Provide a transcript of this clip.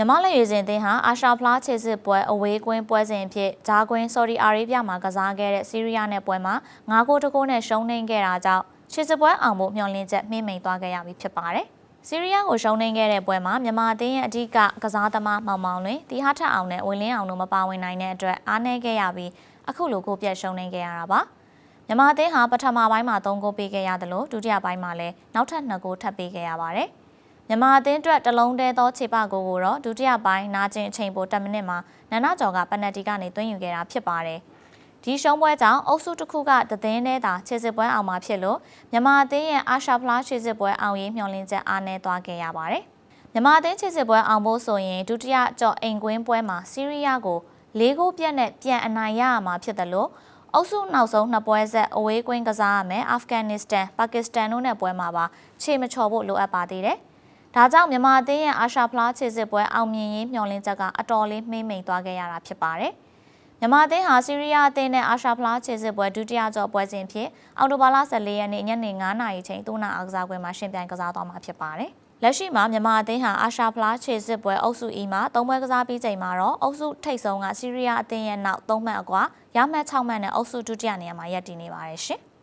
မြမလက်ရွေးစင်တင်းဟာအာရှဖလားခြေစစ်ပွဲအဝေးကွင်းပွဲစဉ်အဖြစ်ဂျာကွင်းဆော်ဒီအာရေဗျမှာကစားခဲ့တဲ့ဆီးရီးယားနဲ့ပွဲမှာ9ဂိုးတဂိုးနဲ့ရှုံးနိမ့်ခဲ့တာကြောင့်ခြေစစ်ပွဲအောင်ဖို့မျှော်လင့်ချက်မှိမ့်မိန်သွားခဲ့ရပြီဖြစ်ပါတယ်။ဆီးရီးယားကိုရှုံးနိမ့်ခဲ့တဲ့ပွဲမှာမြန်မာအသင်းရဲ့အဓိကကစားသမားမောင်မောင်လွင်တီဟာထအောင်နဲ့ဝင်းလင်းအောင်တို့မပါဝင်နိုင်တဲ့အတွက်အားနည်းခဲ့ရပြီးအခုလိုကိုပြတ်ရှုံးနိမ့်ခဲ့ရတာပါ။မြန်မာအသင်းဟာပထမပိုင်းမှာ3ဂိုးပေးခဲ့ရတယ်လို့ဒုတိယပိုင်းမှာလည်းနောက်ထပ်2ဂိုးထပ်ပေးခဲ့ရပါတယ်။ မြန်မာအသင်းအတွက်တလုံးတည်းသောခြေပကိုကိုတော့ဒုတိယပိုင်းနာကျင်အချိန်ပို10မိနစ်မှာနန္ဒကျော်ကပနက်တီကနေသွင်းယူခဲ့တာဖြစ်ပါတယ်။ဒီရှုံးပွဲကြောင့်အုပ်စုတစ်ခုကတသင်းနဲ့သာခြေစစ်ပွဲအောင်မှာဖြစ်လို့မြန်မာအသင်းရဲ့အာရှဖလားခြေစစ်ပွဲအောင်ရေးမျှော်လင့်ချက်အားနည်းသွားခဲ့ရပါတယ်။မြန်မာအသင်းခြေစစ်ပွဲအောင်ဖို့ဆိုရင်ဒုတိယကြော့အိမ်ကွင်းပွဲမှာဆီးရီးယားကို၄ဂိုးပြတ်နဲ့ပြန်အနိုင်ရရမှာဖြစ်တယ်လို့အုပ်စုနောက်ဆုံးနှစ်ပွဲဆက်အဝေးကွင်းကစားရမယ်အာဖဂန်နစ္စတန်ပါကစ္စတန်တို့နဲ့ပွဲမှာပါခြေမချော်ဖို့လိုအပ်ပါသေးတယ်။ ဒါကြောင့်မြန်မာအသင်းရဲ့အာရှဖလားခြေစစ်ပွဲအောင်မြင်ရေးမျှော်လင့်ချက်ကအတော်လေးမှိမ့်မိန်သွားခဲ့ရတာဖြစ်ပါတယ်။မြန်မာအသင်းဟာဆီးရီးယားအသင်းနဲ့အာရှဖလားခြေစစ်ပွဲဒုတိယကြော့ပွဲစဉ်ဖြစ်အောက်တိုဘာလ14ရက်နေ့ညနေ9:00နာရီချိန်သုံးနာအားကစားပွဲမှာရှင်ပြိုင်ကစားသွားမှာဖြစ်ပါတယ်။လက်ရှိမှာမြန်မာအသင်းဟာအာရှဖလားခြေစစ်ပွဲအုပ်စု E မှာ၃ပွဲကစားပြီးချိန်မှာတော့အုပ်စုထိပ်ဆုံးကဆီးရီးယားအသင်းရဲ့နောက်၃မှတ်အကွာရမှတ်6မှတ်နဲ့အုပ်စုဒုတိယနေရာမှာရပ်တည်နေပါတယ်ရှင်။